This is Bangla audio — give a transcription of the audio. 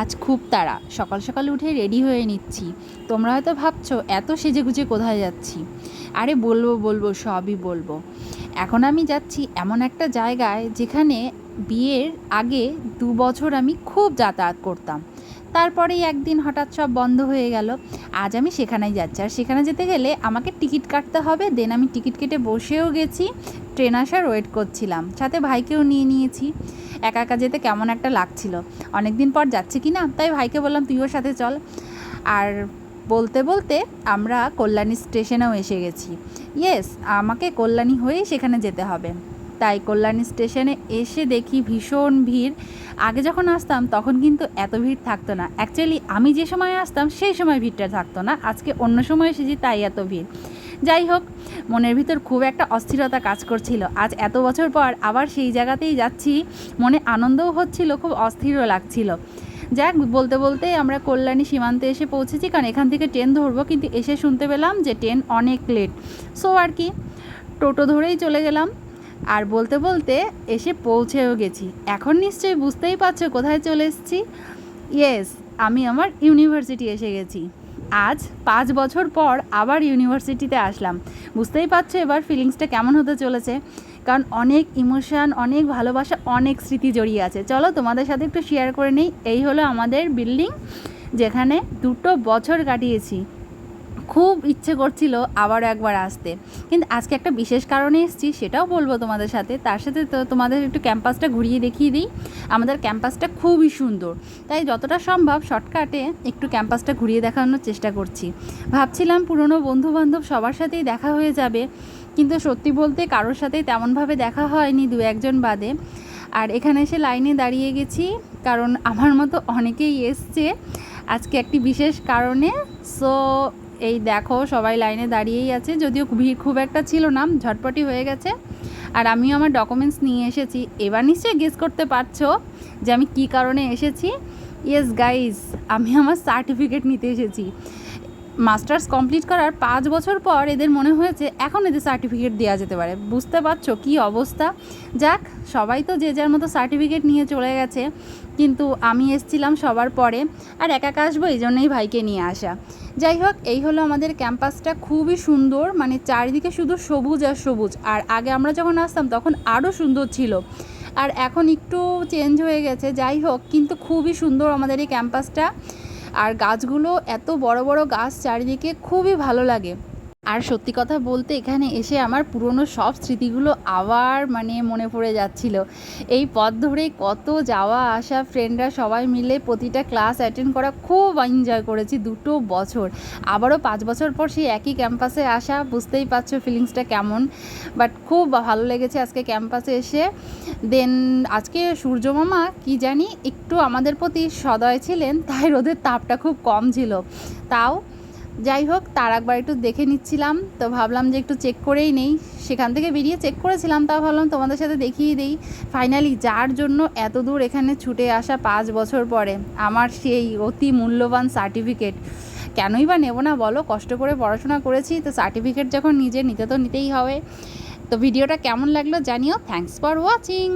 আজ খুব তাড়া। সকাল সকাল উঠে রেডি হয়ে নিচ্ছি। তোমরা হয়তো ভাবছ, এত সেজে গুজে কোথায় যাচ্ছি? আরে বলব বলব, সবই বলব। এখন আমি যাচ্ছি এমন একটা জায়গায় যেখানে বিয়ের আগে দু বছর আমি খুব যাতায়াত করতাম। তারপরেই একদিন হঠাৎ সব বন্ধ হয়ে গেল। আজ আমি সেখানেই যাচ্ছি। আর সেখানে যেতে গেলে আমাকে টিকিট কাটতে হবে। দেন আমি টিকিট কেটে বসেও গেছি। ট্রেন আসার ওয়েট করছিলাম। সাথে ভাইকেও নিয়ে নিয়েছি। একা একা যেতে কেমন একটা লাগছিল। অনেক দিন পর যাচ্ছে কি না তাই ভাইকে বললাম, তুইও সাথে চল। আর বলতে বলতে আমরা কল্যাণী স্টেশনেও এসে গেছি। ইয়েস, আমাকে কল্যাণী হয়েই সেখানে যেতে হবে। তাই কল্যাণী স্টেশনে এসে দেখি ভীষণ ভিড়। আগে যখন আসতাম, তখন কিন্তু এত ভিড় থাকতো না। অ্যাকচুয়ালি আমি যে সময় আসতাম, সেই সময় ভিড়টা থাকতো না। আজকে অন্য সময় এসেছি, তাই এত ভিড়। যাই হোক মনের ভিতর খুব একটা অস্থিরতা কাজ করছিল। আজ এত বছর পর আবার সেই জায়গাতেই যাচ্ছি, মনে আনন্দও হচ্ছিল, খুব অস্থিরও লাগছিল। যাক, বলতে বলতে আমরা কল্যাণী সীমান্তে এসে পৌঁছেছি, কারণ এখান থেকে ট্রেন ধরবো, কিন্তু এসে শুনতে পেলাম যে ট্রেন অনেক লেট সো আর কি, টোটো ধরেই চলে গেলাম। আর বলতে বলতে এসে পৌঁছেও গেছি। এখন নিশ্চয়ই বুঝতেই পারছ কোথায় চলে এসেছি? ইয়েস আমি আমার ইউনিভার্সিটি এসে গেছি। আজ পাঁচ বছর পর আবার ইউনিভার্সিটিতে আসলাম। বুঝতেই পারছ এবার ফিলিংসটা কেমন হতে চলেছে? কারণ অনেক ইমোশান, অনেক ভালোবাসা, অনেক স্মৃতি জড়িয়ে আছে। চলো তোমাদের সাথে একটু শেয়ার করে নিই। এই হলো আমাদের বিল্ডিং, যেখানে দুটো বছর কাটিয়েছি। খুব ইচ্ছে করছিল আবার একবার আসতে। কিন্তু আজকে একটা বিশেষ কারণে এসেছি, সেটাও বলব তোমাদের সাথে। তার সাথে তো তোমাদের একটু ক্যাম্পাসটা ঘুরিয়ে দেখিয়ে দিই। আমাদের ক্যাম্পাসটা খুবই সুন্দর। তাই যতটা সম্ভব শর্টকাটে একটু ক্যাম্পাসটা ঘুরিয়ে দেখানোর চেষ্টা করছি। ভাবছিলাম পুরনো বন্ধু বান্ধব সবার সাথেই দেখা হয়ে যাবে, কিন্তু সত্যি বলতে কারোর সাথে তেমনভাবে দেখা হয়নি দু একজন বাদে। আর এখানে এসে লাইনে দাঁড়িয়ে গেছি, কারণ আমার মতো অনেকেই এসছে। আজকে একটি বিশেষ কারণে। সো এই দেখো, সবাই লাইনে দাঁড়িয়েই আছে, যদিও ভিড় খুব একটা ছিল না, ঝটপটি হয়ে গেছে। আর আমিও আমার ডকুমেন্টস নিয়ে এসেছি। এবার নিশ্চয়ই গেস করতে পারছ যে আমি কি কারণে এসেছি। ইয়েস গাইজ আমি আমার সার্টিফিকেট নিতে এসেছি। মাস্টার্স কমপ্লিট করার পাঁচ বছর পর এদের মনে হয়েছে এখন এদের সার্টিফিকেট দেওয়া যেতে পারে। বুঝতে পারছ কী অবস্থা? যাক, সবাই তো যে যার মতো সার্টিফিকেট নিয়ে চলে গেছে, কিন্তু আমি এসছিলাম সবার পরে আর একা আসব এই জন্যই ভাইকে নিয়ে আসা। যাই হোক, এই হলো আমাদের ক্যাম্পাসটা। খুবই সুন্দর মানে চারিদিকে শুধু সবুজ আর সবুজ। আর আগে আমরা যখন আসতাম তখন আরও সুন্দর ছিল। আর এখন একটু চেঞ্জ হয়ে গেছে, যাই হোক, কিন্তু খুবই সুন্দর আমাদের এই ক্যাম্পাসটা। আর গাছগুলো এত বড় বড় গাছ চারিদিকে খুবই ভালো লাগে। আর সত্যি কথা বলতে এখানে এসে আমার পুরনো সব স্মৃতিগুলো আবার মানে মনে পড়ে যাচ্ছিল। এই পথ ধরে কত যাওয়া আসা ফ্রেন্ডরা সবাই মিলে প্রতিটা ক্লাস অ্যাটেন্ড করা খুব এনজয় করেছি দুটো বছর। আবারও পাঁচ বছর পর সেই একই ক্যাম্পাসে আসা, বুঝতেই পারছ ফিলিংসটা কেমন। বাট খুব ভালো লেগেছে আজকে ক্যাম্পাসে এসে। দেন আজকে সূর্যমামা কি জানি একটু আমাদের প্রতি সদয় ছিলেন, তাই রোদের তাপটা খুব কম ছিল। তাও যাই হোক, তার একবার একটু দেখে নিচ্ছিলাম, তো ভাবলাম যে একটু চেক করেই নেই। সেখান থেকে বেরিয়ে চেক করেছিলাম, তাও ভাবলাম তোমাদের সাথে দেখিয়ে দিই। ফাইনালি যার জন্য এত দূর এখানে ছুটে আসা পাঁচ বছর পরে, আমার সেই অতি মূল্যবান সার্টিফিকেট কেনই বা নেব না বলো, কষ্ট করে পড়াশোনা করেছি, তো সার্টিফিকেট যখন নিজে নিতে তো নিতেই হবে। তো ভিডিওটা কেমন লাগল জানিও। Thanks for watching